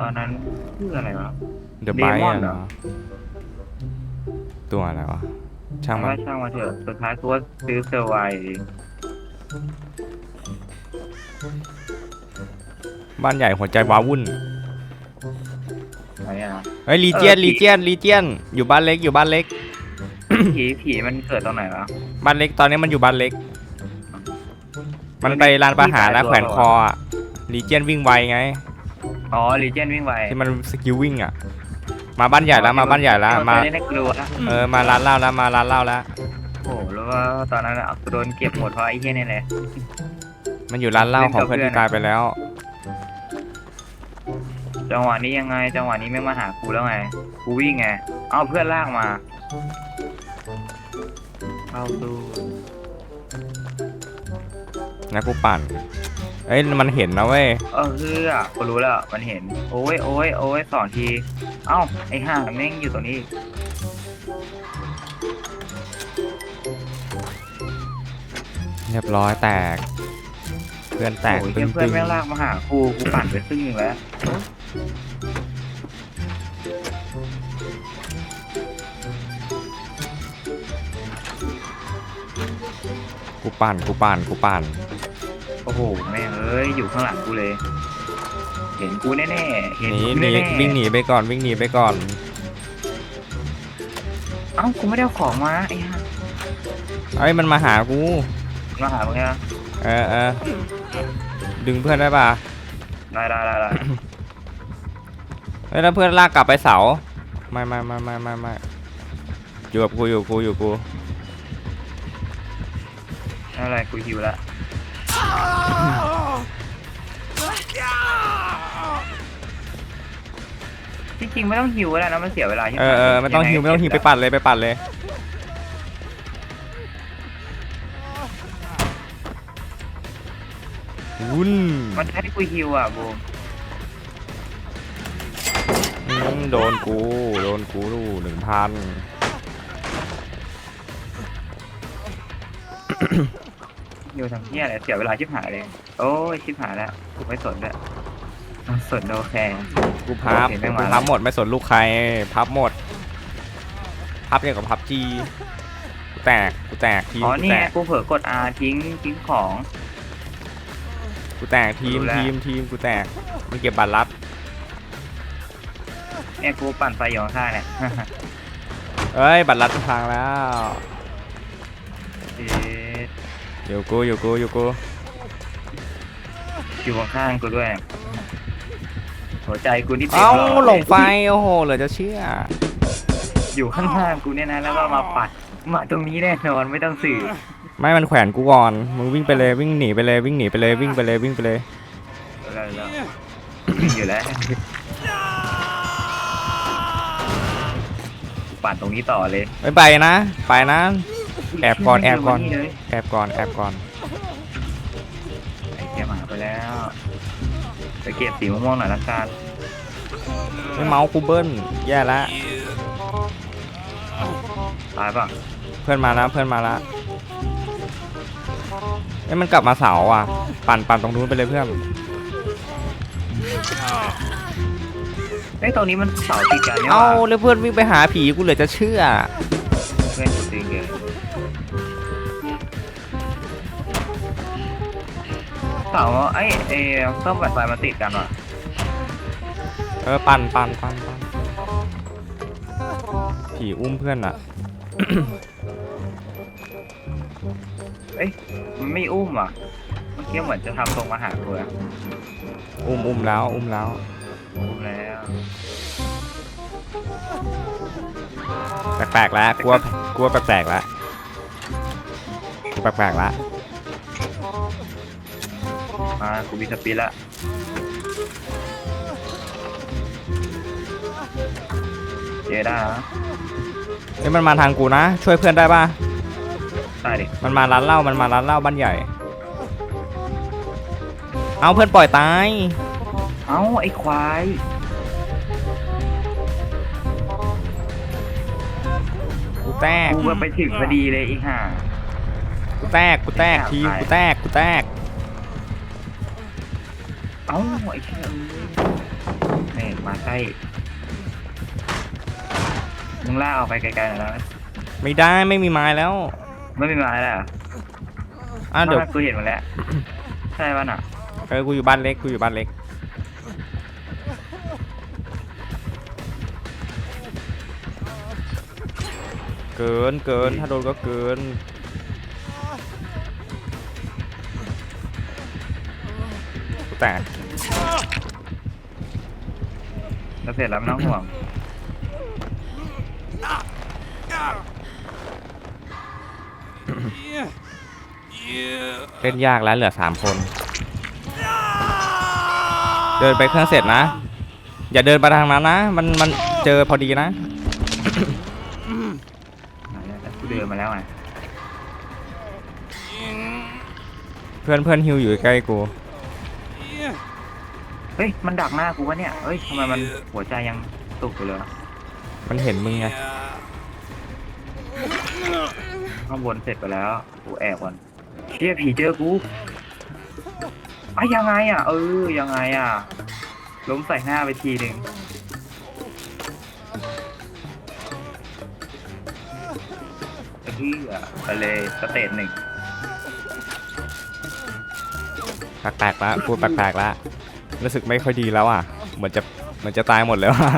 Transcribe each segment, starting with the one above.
ตอนนั้นชื่ออะไรวะ เดอะไบ Demon อะเหรเหรออตัวอะไรวะ ช่างมันว่าช่างมาเถอะสุดท้ายกูก็ซื้อเซอร์ไวเองบ้านใหญ่หัวใจวาวุ่นไหนอะ เฮ้ยลีเจียนเออ ลีเจียนลีเจียนอยู่บ้านเล็กอยู่บ้านเล็ก ผีผีมันเกิดตรงไหนวะ บ้านเล็กตอนนี้มันอยู่บ้านเล็ก มันไปร้านประหารแล้วแขวนคออะลีเจียนวิ่งไวไง อ๋อลีเจนวิ่งไวที่มันสกิลวิ่งอะ มาบ้านใหญ่แล้วมาบ้านใหญ่แล้วมา เล่นให้กลัวนะเออมาร้านเหล้าแล้วมาร้านเหล้าแล้ว โอ้โหแล้วว่าตอนนั้นอะโดนเก็บหมดเพราะไอ้เหี้ยนี่แหละ มันอยู่ร้านเหล้าของเพื่อนที่ตายไปแล้ว จังหวะนี้ยังไง จังหวะนี้ไม่มาหากูแล้วไง กูวิ่งไง เอาเพื่อนลากมาเข้าดูนะกูปั่น เอ้ยมันเห็นนะเว้ยเออเฮือกูรู้แล้วมันเห็น โอ้ยโอ้ยโอ้ยสองที เอ้าไอ้ห่าแม่งอยู่ตรงนี้ เรียบร้อยแตก เพื่อนแตกโอ้ยตึเหี้ยงเพื่อนตึงแม่งลากมาหากูกูปั่นไปครึ่งหนึงแล้วกูปั่นกูปั่นกูปั่น โอ้โหแม่งเอ้ ยอยู่ข้างหลังกูเลย เห็นกูแน่ๆเห็นหนีกูหนีแน่ๆวิ่งหนีไปก่อนวิ่งหนีไปก่อน เอ้ากูไม่ได้เอาของมาไอ้ห่าเอ้ยมันมาหากู มาหามึงไงเออเออดึงเพื่อนได้ป่ะได้ได้ได้ได้เฮ้ยแล้วเพื่อนลากกลับไปเสาไม่ไม่ไม่ไม่ไม่ไม่อยู่กับกูอยู่กับกูอยู่กับกูไม่เป็นไรกูหิวแล้ว จริงๆไม่ต้องหิวแล้วนะมันเสียเวลาใช่ไหเออเออไม่ต้องหิวไม่ต้องหิวไปปั่นเลยไปปั่นเลย วุ้นมันจะให้กูหิวอะบูมอืมโดนกู โดนกูดูหนึ่งพัน หิวทำเพี้ยอะไรเสียเวลาชิบหายเลย โอ้ยชิบหายแล้วกูไม่สนด้วยมันสนโดแคร์ กูพับโอเคไม่กูมาแล้วพับหมดไม่สนลูกใคร พับหมด พับอย่างกับพับจีกูแตกกูแตกทีมอ๋อกูนี่แตไงกกูเผลอกด R ทิ้งทิ้งของ กูแตกทีมรู้แล้ว ทีมทีมกูแตกมันเก็บบัตรลัดเนี่ยกูปั่นไฟอยู่ข้างๆเนี่ย เอ้ยบัตรลัดพังแล้วเอ๊ะ อยู่กูอยู่กูอยู่กูอยู่ข้างๆกูด้วย หัวใจกูนี่ต็มเอ้าร้ยหลงไฟโอ้โหเหลือจะเชื่ออยู่ข้างๆกูเนี่ยนะแล้วก็มาปัดมาตรงนี้แน่นอนไม่ต้องสื่อไม่มันแขวนกูก่อนมึงวิ่งไปเลยวิ่งหนีไปเลยวิ่งหนีไปเลยวิ่งไปเลยวิ่งไปเลยแล้วแล้ววิ่งอยู่แล้วกูปั่นตรงนี้ต่อเลยไม่ไปนะ ไปนะ แอบก่อนแอบก่อนไม่เจมัเลยแอบก่อนแอบก่อนไอ้แกหมาไปแล้วไปเก็บสีม่วงๆหน่อยละกันไม่เมาส์กูเบิ้ลแย่ละตายป่ะเพื่อนมาแล้วเพื่อนมาแล้วเอ้ยมันกลับมาเสาอะ ปั่นปั่นตรงนู้นไปเลยเพื่อนเฮ้ยตรงนี้มันเสาติดกันเนี่ยเอาว่ะแล้วเพื่อนวิ่งไปหาผีกูเหลือจะเชื่อ เสาไอ้ไอ้เครื่องปั่นไฟมันติดกันว่ะเออปั่นปั่นปั่นปั่นผีอุ้มเพื่อนอะมันไม่อุ้มอะเมื่อกี้เหมือนจะทำตรงมาหากูอะอุ้มอุ้มแล้วอุ้มแล้วอุ้มแล้วแปลกๆแล้วกลัวกลัวแปลกๆแล้วกลัวแปลกๆแล้วมา กูมีสปีดละเจได้นะเฮ้ยมันมาทางกูนะ ช่วยเพื่อนได้ป่ะ ได้ดิมันมาร้านเหล้ามันมาร้านเหล้าบ้านใหญ่ เอาเพื่อนปล่อยตาย เอ้าไอ้ควายกูแตก กูก็ไปถึงพอดีเลยอีห่า กูแตก กูแตกทีมกูแตก กูแตก เอ้าไอ้เชี่ยเอ้ยนี่มึงล่ากออกไปไกลๆหน่อยนะไม่ได้ไม่มีไม้แล้วไม่มีไม้แล้วเหรออะเดี๋ยวไม่กูเห็นมาแล้วใช่ป่ะน่ะเออกูอยู่บ้านเล็กกูอยู่บ้านเล็กเกินเกินถ้าโดนก็เกิน แตกเราเสร็จแล้วไม่ต้องห่วงเล่นยากแล้วเหลือสามคน เดินไปเครื่องเสร็จนะ อย่าเดินไปทางนั้นนะ มันมันเจอพอดีนะกูเดินมาแล้วไงเพื่อนเพื่อนฮิวอยู่ใกล้กู เฮ้ย มันดักหน้ากูวะเนี่ย เฮ้ยทำไมมันหัวใจยังตุกอยู่เลยมันเห็นมึงไงข้างบนเสร็จไปแล้ว กูแอบก่อนเชี่ยผีเจอกูไอ้ยยังไงอะ เออ ยังไงอะ ล้มใส่หน้าไปทีหนึ่งไอ้เหี้ยไปเลยสเตจหนึ่งแปลกๆละพูดแปลกๆละ รู้สึกไม่ค่อยดีแล้วอะ เหมือนจะเหมือนจะตายหมดแล้วอะ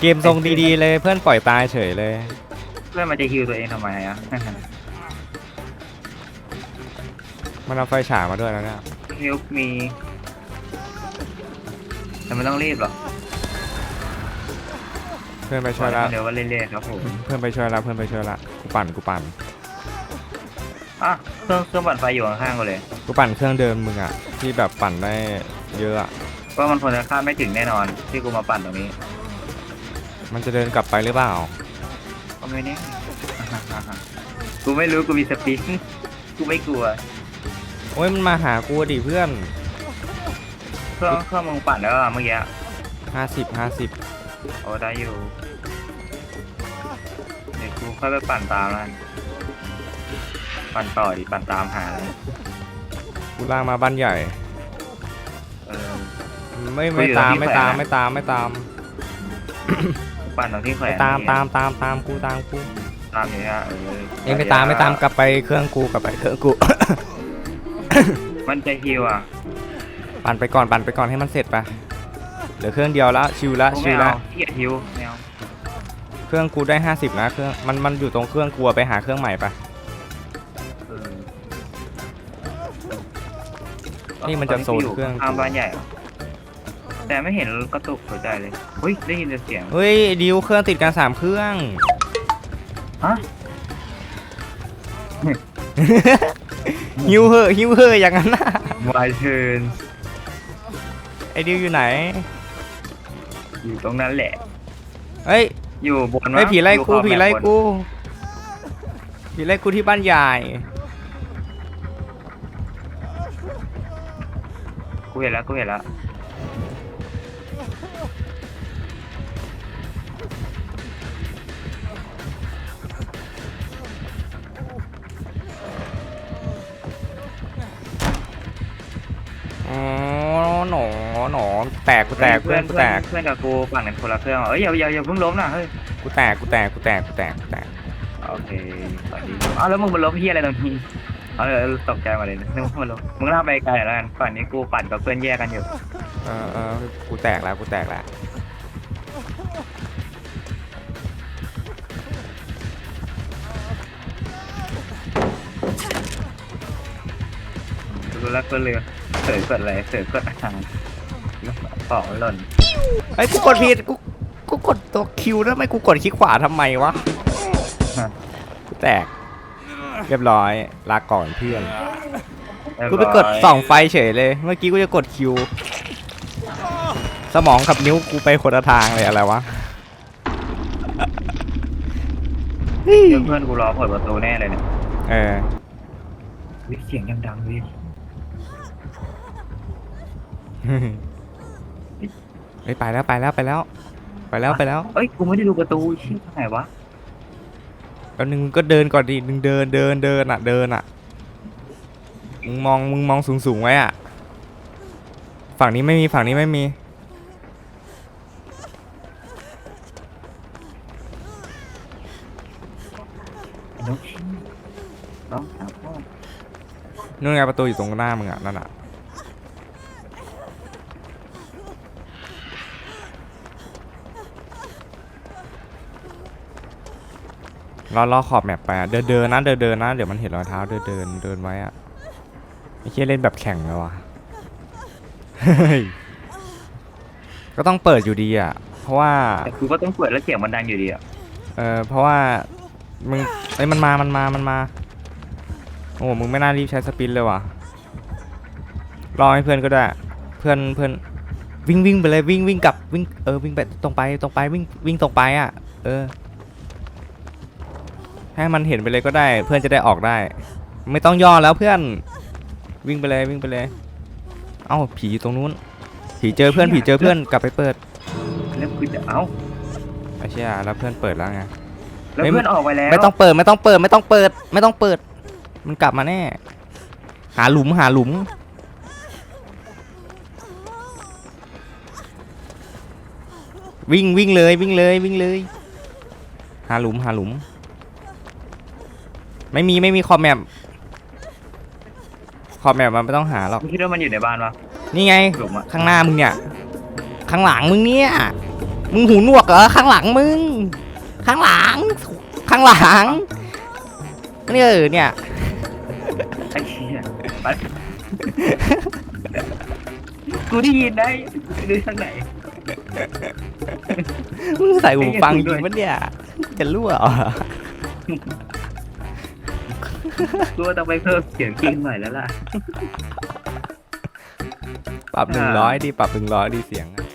เกมทรงดีๆเลยเพื่อนปล่อยตายเฉยเลย เพื่อนมันจะฮิวตัวเองทำไมอะ มันเอาไฟฉายมาด้วยแล้วเนี่ย ฮิวมีแต่ไม่ต้องรีบหรอกเพื่อนไปช่วยละเดี๋ยวว่าเรื่อยๆครับผมเพื่อนไปช่วยละเพื่อนไปช่วยละกูปั่นกูปั่นอะเครื่องเครื่องปั่นไฟอยู่ข้างๆกูเลย กูปั่นเครื่องเดิมมึงอะที่แบบปั่นได้ เยอะอะว่ามันคนจะคาดไม่ถึงแน่นอน ที่กูมาปั่นตรงนี้มันจะเดินกลับไปหรือเปล่า ก็ไม่แน่กูไม่รู้กูมีสปินกูไม่กลัวโอ้ยมันมาหากูดิเพื่อนเครื่องเครื่องมึงปั่นแล้วอะเมื่อกี้ห้าสิบห้าสิบโอ้ได้อยู่เดี๋ยวกูค่อยไปปั่นตามแล้วกันปั่นต่อดิปั่นตามหาเลยกูล่างมาบ้านใหญ่เออ ไม่กูไม่อยู่ตามที่ไม่แขวนตามนะไม่ตามไม่ตามกูปั่นตรงที่แขวไม่นตามนี่ตามตามตามกูตามกูตามอย่างเงี้ยเออเองไม่ตามไม่ตามกลับไปเครื่องกูกลับไปเครื่องกู มันจะฮิวอะ ปั่นไปก่อนปั่นไปก่อนให้มันเสร็จไปเหลือเครื่องเดียวละชิวละกูชิไม่วเอาละขี้เกียจฮิวไม่เอาเครื่องกูได้ 50นะเครื่องมันมันอยู่ตรงเครื่องกูอะไปหาเครื่องใหม่ไปเออนี่มันจะโซนเครื่องข้างบ้านใหญ่เหรอ แต่ไม่เห็นกระตุกหัวใจเลยเฮ้ยได้ยินแต่เสียงเฮ้ยดิวเครื่องติดกันสามเครื่อง ฮะหิวเหอะหิวเหอะอย่างนั้นนะวายเชิญไอ้ดิวอยู่ไหนอยู่ตรงนั้นแหละ เฮ้ยอยู่บนไอ้ยผีไล่อยู่กูขอบผีไล่แบบบนกูผีไล่กูที่บ้านใหญ่กูเห็นแล้วกูเห็นแล้ว แตกกูแตกเพื่อนกูแตกเพื่อนกับกูปั่นกันคนละเครื่องเอ้ยอย่าอย่าอย่าเพิ่งล้มนะเฮ้ยกูแตกกูแตกกูแตกกูแตกกูแตกโอเคสวัสดีอ้าวแล้วมึงมาล้มเฮียอะไรตรงนี้เอาเลยตกใจมาเลยนึกว่ามันล้มมึงล่ากไปไกลหน่อยแล้วกันฝั่งนี้กูปั่นกับเพื่อนแยกกันอยู่เออเออกูแตกแล้วกูแตกแล้วรู้แล้วก็เรือเสือกดอะไรเสือกดอาหาร ของหล่นไอ้ยกูกดผิดกูกูกดตัวคิวแล้วทำไมกูกดคลิกขวาทำไมวะกูแตก เรียบร้อยลาก่อนเพื่อน กูไปกดส่องไฟเฉยเลย เมื่อกี้กูจะกดคิว สมองกับนิ้วกูไปคนละทางเลยอะไรวะเดี๋ยวเพื่อนกูรอเปิดประตูแน่เลยเนี่ยเออวิเสียงยังดังวิ เฮ้ยไปแล้วไปแล้วไปแล้ว ไปแล้วไปแล้วเอ้ยกูไม่ได้ดูประตูชิ้ไหนวะแป๊บนึ่งก็เดินก่อนดิหนึ่งเดินเดินเดินอะเดินอะมึงมองมึงมองสูงสูงไว้อะ ฝั่งนี้ไม่มีฝั่งนี้ไม่มีนู่นไงประตูอยู่ตรงหน้ามึงอะนั่นอะ รอรอขอบแมปไปอะเดินเดินนะเดินเดินนะเดี๋ยวมันเห็นรอยเท้าเดินเดินเดินไว้อะไม่ใช่เล่นแบบแข่งเลยวะเฮ้ยก็ต้องเปิดอยู่ดีอะ เพราะว่าแต่กูก็ต้องเปิดแล้วเสียงมันดังอยู่ดีอะเออเพราะว่ามึงเอ้ยมันมามันมามันมา โอ้มึงไม่น่ารีบใช้สปินเลยว่ะรอให้เพื่อนก็ได้ เพื่อนเพื่อนวิ่งวิ่งไปเลยวิ่งวิ่งกลับวิ่งเออวิ่งไปตรงไปตรงไปวิ่งวิ่งตรงไปอะ เออ ให้มันเห็นไปเลยก็ได้ เพื่อนจะได้ออกได้ ไม่ต้องย่อแล้วเพื่อนวิ่งไปเลยวิ่งไปเลย เอ้าผีอยู่ตรงนู้น ผีเจอเพื่อนผีเจอเพื่อนกลับไปเปิดแล้วกูจะเอ้าไอ้เชี่ยแล้วเพื่อนเปิดแล้วไงแล้วเฮ้ยเพื่อนออกไปแล้วไม่ต้องเปิดไม่ต้องเปิดไม่ต้องเปิด ไม่ต้องเปิด มันกลับมาแน่ หาหลุมหาหลุมวิ่งวิ่งเลยวิ่งเลยวิ่งเลย หาหลุมหาหลุม ไม่มีไม่มีคอมแมปคอมแมปมันไม่ต้องหาหรอก มึงคิดว่ามันอยู่ในบ้านปะ นี่ไง หลุมอะข้างหน้ามึงเนี่ย ข้างหลังมึงเนี่ย มึงหูหนวกเหรอข้างหลังมึง ข้างหลัง ข้างหลังเนี่ยเออเนี่ย ไอ้เชี่ยไป กูได้ยินได้ดูทางไหน มึงใส่หูฟังไอ้จเหี้ริยงปะเนี่ย จะรั่วเหรอ กูว่าต้องไปเพิ่มเสียงจริงหน่อยแล้วล่ะ ปรับหนึ่งร้อยดีปรับหนึ่งร้อยดีเสียงอะ